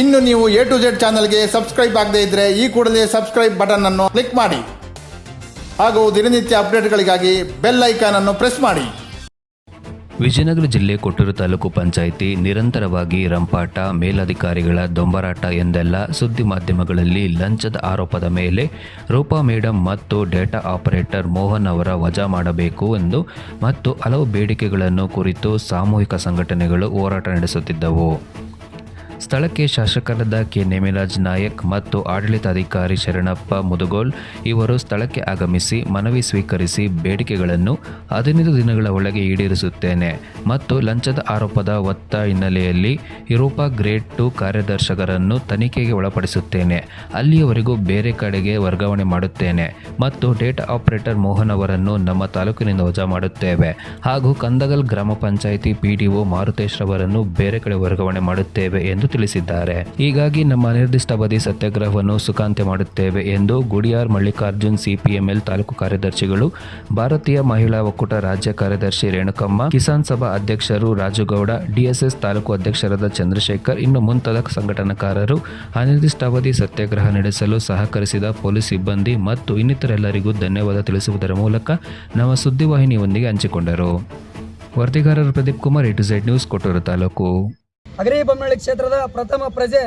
ಇನ್ನು ನೀವು A to Z ಚಾನಲ್ಗೆ ಸಬ್ಸ್ಕ್ರೈಬ್ ಆಗದೇ ಇದ್ರೆ ಈ ಕೂಡಲೇ ಸಬ್ಸ್ಕ್ರೈಬ್ ಬಟನ್ ಅನ್ನು ಕ್ಲಿಕ್ ಮಾಡಿ. ಹಾಗೂ ದಿನನಿತ್ಯ ಅಪ್ಡೇಟ್ಗಳಿಗಾಗಿ ಬೆಲ್ ಐಕಾನ್ ಅನ್ನು ಪ್ರೆಸ್ ಮಾಡಿ. ವಿಜಯನಗರ ಜಿಲ್ಲೆ ಕೊಟ್ಟೂರು ತಾಲೂಕು ಪಂಚಾಯಿತಿ ನಿರಂತರವಾಗಿ ರಂಪಾಟ, ಮೇಲಧಿಕಾರಿಗಳ ದೊಂಬರಾಟ ಎಂದೆಲ್ಲ ಸುದ್ದಿ ಮಾಧ್ಯಮಗಳಲ್ಲಿ ಲಂಚದ ಆರೋಪದ ಮೇಲೆ ರೂಪಾ ಮೇಡಮ್ ಮತ್ತು ಡೇಟಾ ಆಪರೇಟರ್ ಮೋಹನ್ ಅವರ ವಜಾ ಮಾಡಬೇಕು ಎಂದು ಮತ್ತು ಹಲವು ಬೇಡಿಕೆಗಳನ್ನು ಕುರಿತು ಸಾಮೂಹಿಕ ಸಂಘಟನೆಗಳು ಹೋರಾಟ ನಡೆಸುತ್ತಿದ್ದವು. ಸ್ಥಳಕ್ಕೆ ಶಾಸಕರಾದ ಕೆ. ನೇಮಿರಾಜ್ ನಾಯಕ್ ಮತ್ತು ಆಡಳಿತಾಧಿಕಾರಿ ಶರಣಪ್ಪ ಮುದುಗೋಲ್ ಇವರು ಸ್ಥಳಕ್ಕೆ ಆಗಮಿಸಿ ಮನವಿ ಸ್ವೀಕರಿಸಿ ಬೇಡಿಕೆಗಳನ್ನು ಹದಿನೈದು ದಿನಗಳ ಒಳಗೆ ಈಡೇರಿಸುತ್ತೇನೆ ಮತ್ತು ಲಂಚದ ಆರೋಪದ ಒತ್ತ ಹಿನ್ನೆಲೆಯಲ್ಲಿ ಯುರೋಪ ಗ್ರೇಡ್ ಟು ಕಾರ್ಯದರ್ಶಕರನ್ನು ತನಿಖೆಗೆ ಒಳಪಡಿಸುತ್ತೇನೆ. ಅಲ್ಲಿಯವರೆಗೂ ಬೇರೆ ಕಡೆಗೆ ವರ್ಗಾವಣೆ ಮಾಡುತ್ತೇನೆ ಮತ್ತು ಡೇಟಾ ಆಪರೇಟರ್ ಮೋಹನ್ ಅವರನ್ನು ನಮ್ಮ ತಾಲೂಕಿನಿಂದ ವಜಾ ಮಾಡುತ್ತೇವೆ ಹಾಗೂ ಕಂದಗಲ್ ಗ್ರಾಮ ಪಂಚಾಯಿತಿ ಪಿಡಿಒ ಮಾರುತೇಶ್ ಅವರನ್ನು ಬೇರೆ ಕಡೆ ವರ್ಗಾವಣೆ ಮಾಡುತ್ತೇವೆ ಎಂದು ತಿಳಿಸಿದ್ದಾರೆ. ಹೀಗಾಗಿ ನಮ್ಮ ಅನಿರ್ದಿಷ್ಟಾವಧಿ ಸತ್ಯಾಗ್ರಹವನ್ನು ಸುಖಾಂತ್ಯ ಮಾಡುತ್ತೇವೆ ಎಂದು ಗುಡಿಯಾರ್ ಮಲ್ಲಿಕಾರ್ಜುನ್ ಸಿಪಿಎಂಎಲ್ ತಾಲೂಕು ಕಾರ್ಯದರ್ಶಿಗಳು, ಭಾರತೀಯ ಮಹಿಳಾ ಒಕ್ಕೂಟ ರಾಜ್ಯ ಕಾರ್ಯದರ್ಶಿ ರೇಣುಕಮ್ಮ, ಕಿಸಾನ್ ಸಭಾ ಅಧ್ಯಕ್ಷರು ರಾಜುಗೌಡ, ಡಿಎಸ್ಎಸ್ ತಾಲೂಕು ಅಧ್ಯಕ್ಷರಾದ ಚಂದ್ರಶೇಖರ್, ಇನ್ನು ಮುಂತಾದ ಸಂಘಟನಾಕಾರರು ಅನಿರ್ದಿಷ್ಟಾವಧಿ ಸತ್ಯಾಗ್ರಹ ನಡೆಸಲು ಸಹಕರಿಸಿದ ಪೊಲೀಸ್ ಸಿಬ್ಬಂದಿ ಮತ್ತು ಇನ್ನಿತರೆಲ್ಲರಿಗೂ ಧನ್ಯವಾದ ತಿಳಿಸುವುದರ ಮೂಲಕ ನಮ್ಮ ಸುದ್ದಿವಾಹಿನಿಯೊಂದಿಗೆ ಹಂಚಿಕೊಂಡರು. ವರದಿಗಾರರು Pradeep Kumar, A to Z news, Kotturu taluk. Agari Bommalli ಕ್ಷೇತ್ರದ ಪ್ರಥಮ ಪ್ರಜೆ.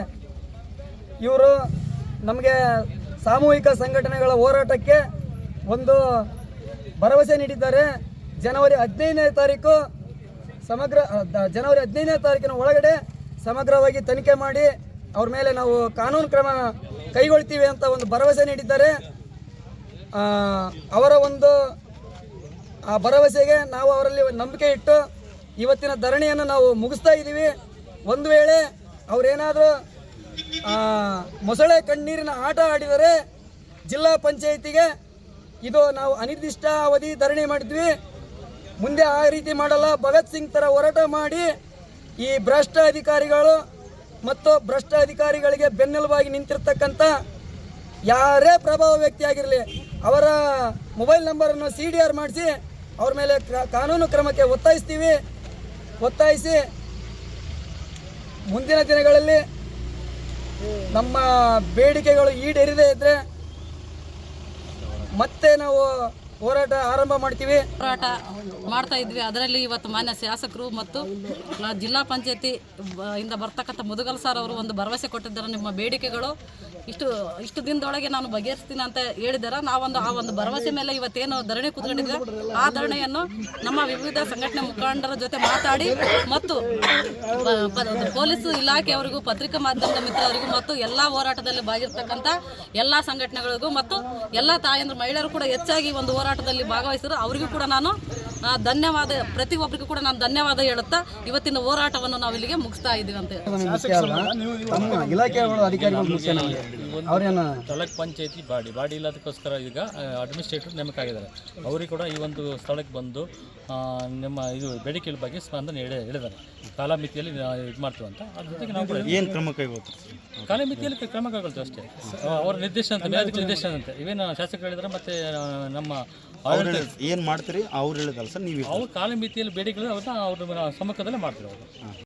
ಇವರು ನಮಗೆ ಸಾಮೂಹಿಕ ಸಂಘಟನೆಗಳ ಹೋರಾಟಕ್ಕೆ ಒಂದು ಭರವಸೆ ನೀಡಿದ್ದಾರೆ. ಜನವರಿ ಹದಿನೈದನೇ ತಾರೀಕು ಸಮಗ್ರ ಜನವರಿ ಹದಿನೈದನೇ ತಾರೀಕಿನ ಒಳಗಡೆ ಸಮಗ್ರವಾಗಿ ತನಿಖೆ ಮಾಡಿ ಅವ್ರ ಮೇಲೆ ನಾವು ಕಾನೂನು ಕ್ರಮ ಕೈಗೊಳ್ತೀವಿ ಅಂತ ಒಂದು ಭರವಸೆ ನೀಡಿದ್ದಾರೆ. ಅವರ ಒಂದು, ಆ ಭರವಸೆಗೆ ನಾವು ಅವರಲ್ಲಿ ನಂಬಿಕೆ ಇಟ್ಟು ಇವತ್ತಿನ ಧರಣಿಯನ್ನು ನಾವು ಮುಗಿಸ್ತಾ ಇದ್ದೀವಿ. ಒಂದು ವೇಳೆ ಅವರೇನಾದರೂ ಮೊಸಳೆ ಕಣ್ಣೀರಿನ ಆಟ ಆಡಿದರೆ ಜಿಲ್ಲಾ ಪಂಚಾಯಿತಿಗೆ ಇದು ನಾವು ಅನಿರ್ದಿಷ್ಟ ಅವಧಿ ಧರಣಿ ಮಾಡಿದ್ವಿ. ಮುಂದೆ ಆ ರೀತಿ ಮಾಡಲ್ಲ. ಭಗತ್ ಸಿಂಗ್ ಥರ ಹೋರಾಟ ಮಾಡಿ ಈ ಭ್ರಷ್ಟ ಅಧಿಕಾರಿಗಳು ಮತ್ತು ಭ್ರಷ್ಟ ಅಧಿಕಾರಿಗಳಿಗೆ ಬೆನ್ನೆಲುಬಾಗಿ ನಿಂತಿರ್ತಕ್ಕಂಥ ಯಾರೇ ಪ್ರಭಾವ ವ್ಯಕ್ತಿ ಆಗಿರಲಿ, ಅವರ ಮೊಬೈಲ್ ನಂಬರನ್ನು ಸಿ ಡಿ ಆರ್ ಮಾಡಿಸಿ, ಅವ್ರ ಮೇಲೆ ಕಾನೂನು ಕ್ರಮಕ್ಕೆ ಒತ್ತಾಯಿಸ್ತೀವಿ. ಒತ್ತಾಯಿಸಿ ಮುಂದಿನ ದಿನಗಳಲ್ಲಿ ನಮ್ಮ ಬೇಡಿಕೆಗಳು ಈಡೇರಿದೆ ಇದ್ದರೆ ಮತ್ತೆ ನಾವು ಹೋರಾಟ ಆರಂಭ ಮಾಡ್ತೀವಿ. ಹೋರಾಟ ಮಾಡ್ತಾ ಇದ್ವಿ. ಅದರಲ್ಲಿ ಇವತ್ತು ಮಾನ್ಯ ಶಾಸಕರು ಮತ್ತು ಜಿಲ್ಲಾ ಪಂಚಾಯತಿ ಇಂದ ಬರ್ತಕ್ಕಂಥ ಮುದುಗಲ್ ಸರ್ ಅವರು ಒಂದು ಭರವಸೆ ಕೊಟ್ಟಿದ್ದಾರೆ. ನಿಮ್ಮ ಬೇಡಿಕೆಗಳು ಇಷ್ಟು ಇಷ್ಟು ದಿನದೊಳಗೆ ನಾನು ಬಗೆಹರಿಸ್ತೀನಿ ಅಂತ ಹೇಳಿದಾರ. ನಾವೊಂದು ಆ ಒಂದು ಭರವಸೆ ಮೇಲೆ ಇವತ್ತೇನು ಧರಣಿ ಕೂತ್ಕೊಂಡಿದ್ವಿ. ಆ ಧರಣಿಯನ್ನು ನಮ್ಮ ವಿವಿಧ ಸಂಘಟನೆ ಮುಖಂಡರ ಜೊತೆ ಮಾತಾಡಿ ಮತ್ತು ಪೊಲೀಸ್ ಇಲಾಖೆಯವರಿಗೂ ಪತ್ರಿಕಾ ಮಾಧ್ಯಮದ ಮಿತ್ರರಿಗೂ ಮತ್ತು ಎಲ್ಲ ಹೋರಾಟದಲ್ಲಿ ಭಾಗಿರ್ತಕ್ಕಂಥ ಎಲ್ಲ ಸಂಘಟನೆಗಳಿಗೂ ಮತ್ತು ಎಲ್ಲ ತಾಯಂದ್ರ ಮಹಿಳೆಯರು ಕೂಡ ಹೆಚ್ಚಾಗಿ ಒಂದು ಹೋರಾಟದಲ್ಲಿ ಭಾಗವಹಿಸಿದ್ರು. ಅವರಿಗೂ ಕೂಡ ನಾನು ಆ, ಧನ್ಯವಾದ ಪ್ರತಿ ಒಬ್ಬರಿಗೂ ಕೂಡ ನಾನು ಧನ್ಯವಾದ ಹೇಳುತ್ತಾ ಇವತ್ತಿನ ಹೋರಾಟವನ್ನು ನಾವು ಇಲ್ಲಿಗೆ ಮುಗಿಸ್ತಾ ಇದ್ದೀವಿ ಅಂತ ಹೇಳಿ. ಇಲಾಖೆಗಳ ಅಧಿಕಾರಿಗಳು ಮುಖ್ಯ ತಳಕ್ ಅವ್ರೇನು? ತಾಲೂಕ್ ಪಂಚಾಯತಿ ಬಾಡಿ ಬಾಡಿ ಇಲ್ಲದಕ್ಕೋಸ್ಕರ ಈಗ ಅಡ್ಮಿನಿಸ್ಟ್ರೇಟರ್ ನೇಮಕ ಆಗಿದ್ದಾರೆ ಅವರಿಗೆ ಕೂಡ ಈ ಒಂದು ಸ್ಥಳಕ್ಕೆ ಬಂದು ನಿಮ್ಮ ಇದು ಬೇಡಿಕೆ ಬಗ್ಗೆ ಸ್ಪಂದನೆ ಹೇಳಿ ಹೇಳಿದ್ದಾರೆ. ಕಾಲಮಿತಿಯಲ್ಲಿ ಇದು ಮಾಡ್ತೀವಿ ಅಂತ. ಅದ್ರ ಜೊತೆಗೆ ನಾವು ಏನು ಕ್ರಮ ಕೈಗೊಳ್ತೀವಿ ಕಾಲಮಿತಿಯಲ್ಲಿ ಕ್ರಮ ಕೈಗೊಳ್ತೀವಿ ಅಷ್ಟೇ. ಅವರ ನಿರ್ದೇಶನ ಅಂತ ಮೇಲೆ ನಿರ್ದೇಶನ ಅಂತ. ಇವೇನು ಶಾಸಕರು ಹೇಳಿದ್ರೆ ಮತ್ತೆ ನಮ್ಮ ಏನು ಮಾಡ್ತೀರಿ? ಅವ್ರು ಹೇಳಿದಲ್ಲ ಸರ್ ನೀವು ಅವ್ರ ಕಾಲಮಿತಿಯಲ್ಲಿ ಬೇಡಿಕೆ ಅವ್ರನ್ನ ಅವ್ರ ಸಮ್ಮುಖದಲ್ಲೇ ಮಾಡ್ತೀವಿ ಅವರು.